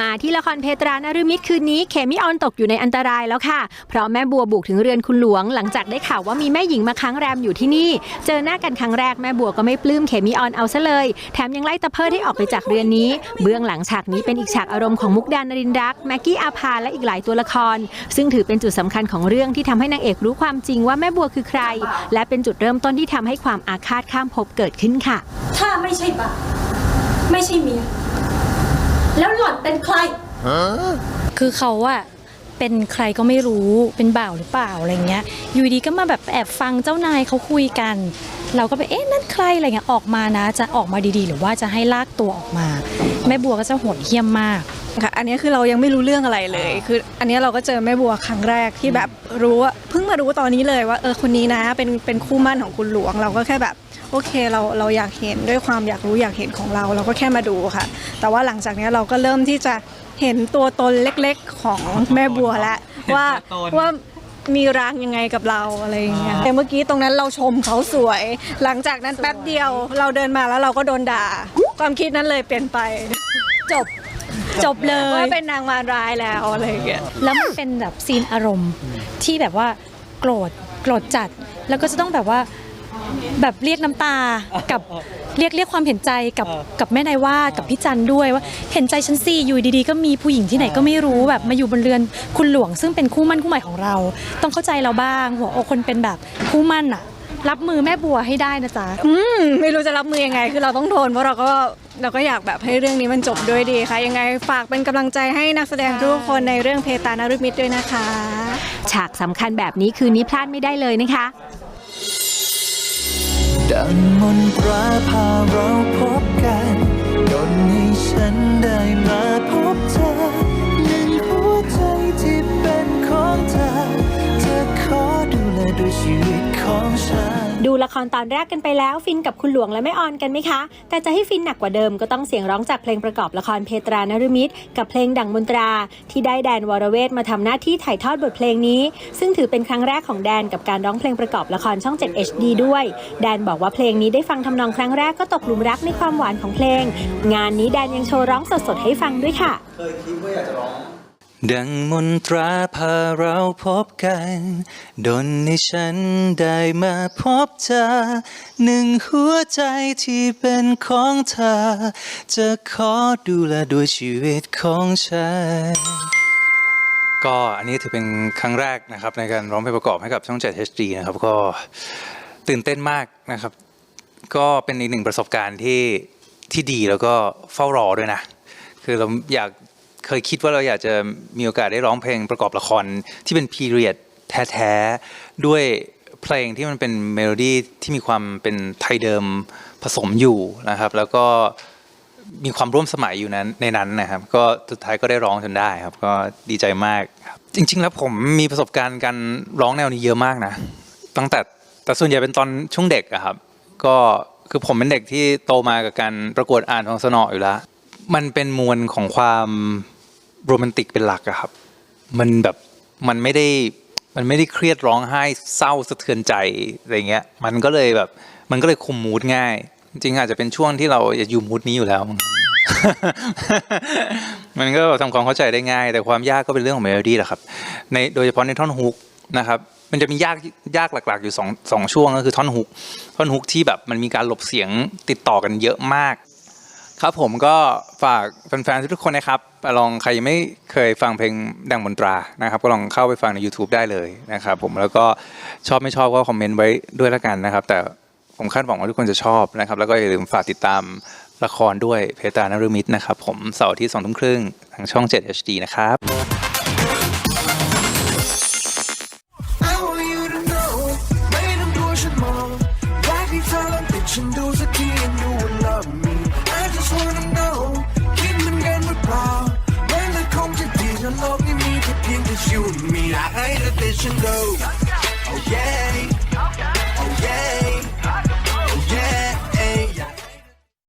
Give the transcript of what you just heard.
มาที่ละครเพตรานาฤมิตรคืนนี้เคมิออนตกอยู่ในอันตรายแล้วค่ะ เพราะแม่บัวบุกถึงเรือนคุณหลวง หลังจากได้ข่าวว่ามีแม่หญิงมาค้างแรมอยู่ที่นี่ เจอหน้ากันครั้งแรกแม่บัวก็ไม่ปลื้มเคมิออนเอาซะเลย แถมยังไล่ตะเพิดให้ออกไปจากเรือนนี้ เบื้องหลังฉากนี้เป็นอีกฉากอารมณ์ของมุกดานรินรัก แม็กกี้อาภาและอีกหลายตัวละคร ซึ่งถือเป็นจุดสำคัญของเรื่องที่ทำให้นางเอกรู้ความจริงว่าแม่บัวคือใคร และเป็นจุดเริ่มต้นที่ทำให้ความอาฆาตข้ามภพเกิดขึ้นค่ะ ถ้าไม่ใช่บ้าไม่ใช่เมีย แล้วหล่อนเป็นใคร คือเขาอะเป็นใครก็ไม่รู้เป็นบ่าวหรือเปล่าอะไรเงี้ย อยู่ดีก็มาแบบแอบฟังเจ้านายเขาคุยกัน เราก็ไปเอ๊ะนั่นใครอะไรเงี้ยออกมานะ จะออกมาดีๆ หรือว่าจะให้ลากตัวออกมา แม่บัวก็จะโหดเหี้ยมมาก ค่ะอันนี้คือเรายังไม่รู้เรื่องอะไรเลย คืออันนี้เราก็เจอแม่บัวครั้งแรกที่แบบรู้ว่าเพิ่งมารู้ตอนนี้เลยว่าเออคนนี้นะเป็นเป็นคู่มั่นของคุณหลวง เราก็แค่แบบโอเคเราเราอยากเห็นด้วยความอยากรู้อยากเห็นของเรา เราก็แค่มาดูค่ะ แต่ว่าหลังจากนี้เราก็เริ่มที่จะเห็นตัวตนเล็กๆของแม่บัวแล้วว่าว่ามีรางยังไงกับเราอะไรอย่างเงี้ยแต่เมื่อกี้ตรงนั้นเราชมเขาสวย หลังจากนั้นแป๊บเดียวเราเดินมาแล้วเราก็โดนด่า ความคิดนั้นเลยเปลี่ยนไป จบ จบเลยว่าเป็นนางมารร้ายแล้วอะไรอย่างเงี้ยแล้วมันเป็นแบบซีนอารมณ์ที่แบบว่าโกรธโกรธจัด แล้วก็จะต้องแบบว่าแบบเรียกน้ำตากับเรียกเรียกความเห็นใจกับกับแม่นายว่ากับพี่จันด้วยว่าเห็นใจฉันสิอยู่ดีๆ ก็มีผู้หญิงที่ไหนก็ไม่รู้แบบมาอยู่บนเรือนคุณหลวงซึ่งเป็นคู่มั่นคู่ใหม่ของเรา ต้องเข้าใจเราบ้าง หัวอกคนเป็นแบบคู่มั่นอะรับมือแม่บัวให้ได้นะจ๊ะอืมไม่รู้จะรับมือยังไง คือเราต้องทนเพราะเราก็ เราก็อยากแบบให้เรื่องนี้มันจบด้วยดีค่ะยังไงฝากเป็นกำลังใจให้นักแสดงทุกคนในเรื่องเพตานรุมิตรด้วยนะคะ ฉากสำคัญแบบนี้คืนนี้พลาดไม่ได้เลยนะคะ ดังมนตราพาเราพบกันดนให้ฉันได้มาพบเธอหนึ่งหัวใจที่เป็นของเธอ เธอขอดูแลด้วยชีวิตของฉัน ดูละครตอนแรกกันไปแล้วฟินกับคุณหลวงและแม่ออนกันไหมคะ แต่จะให้ฟินหนักกว่าเดิมก็ต้องเสียงร้องจากเพลงประกอบละครเพตรานฤมิตกับเพลงดังมนตรา ที่ได้แดนวรเวทมาทำหน้าที่ถ่ายทอดบทเพลงนี้ ซึ่งถือเป็นครั้งแรกของแดนกับการร้องเพลงประกอบละครช่อง 7 HD ด้วย แดนบอกว่าเพลงนี้ได้ฟังทำนองครั้งแรกก็ตกหลุมรักในความหวานของเพลง งานนี้แดนยังโชว์ร้องสดๆให้ฟังด้วยค่ะดัง ดังมนตราพาเราพบกัน ดนให้ฉันได้มาพบเธอ หนึ่งหัวใจที่เป็นของเธอ จะขอดูแลด้วยชีวิตของฉัน ก็อันนี้ถือเป็นครั้งแรกนะครับ ในการร้องเพลงประกอบให้กับช่อง7 HD นะครับก็ตื่นเต้นมากนะครับ ก็เป็นอีกหนึ่งประสบการณ์ที่ที่ดีแล้วก็เฝ้ารอด้วยนะ คือเราอยาก เคยคิดว่าเราอยากจะมีโอกาสได้ร้องเพลงประกอบละครที่เป็นพีเรียดแท้ๆ ด้วยเพลงที่มันเป็นเมโลดี้ที่มีความเป็นไทยเดิมผสมอยู่นะครับ แล้วก็มีความร่วมสมัยอยู่นั้นในนั้นนะครับ ก็สุดท้ายก็ได้ร้องจนได้ครับ ก็ดีใจมากครับจริง ๆ แล้วผมมีประสบการณ์การร้องแนวนี้เยอะมากนะ ตั้งแต่แต่ส่วนใหญ่เป็นตอนช่วงเด็กอะครับ ก็คือผมเป็นเด็กที่โตมากับการประกวดอ่านของสนออยู่แล้ว มันเป็นมวลของความ โรแมนติกเป็นหลักอะครับ มันแบบมันไม่ได้มันไม่ได้เครียดร้องไห้เศร้าสะเทือนใจอะไรเงี้ย มันก็เลยแบบ มันก็เลยคุมมูดง่าย จริงอาจจะเป็นช่วงที่เราอยู่มูดนี้อยู่แล้ว มันก็ทำความเข้าใจได้ง่าย แต่ความยากก็เป็นเรื่องของเมโลดี้แหละครับ ในโดยเฉพาะในท่อนฮุกนะครับ มันจะมียากยากหลัก ๆ อยู่สองสองช่วงก็คือท่อนฮุกท่อนฮุกที่แบบมันมีการหลบเสียงติดต่อกันเยอะมาก ครับผมก็ฝากแฟนๆทุกคนนะครับ ลองใครยังไม่เคยฟังเพลงดังมนตรานะครับ ก็ลองเข้าไปฟังใน YouTube ได้เลยนะครับผมแล้วก็ชอบไม่ชอบก็คอมเมนต์ไว้ด้วยล้วกันนะครับ แต่ผมคาดหวังว่าทุกคนจะชอบนะครับ แล้วก็อย่าลืมฝากติดตามละครด้วยเพตานรุมิตนะครับ ผมเสาร์ที่สองทุ่มครึ่งทางช่อง 7 HD นะครับ I want you to know ไม่ต้องกลัวฉันมองอยากให้เธอลองติดฉันดูสักที I ain't a vision go. Oh yeah.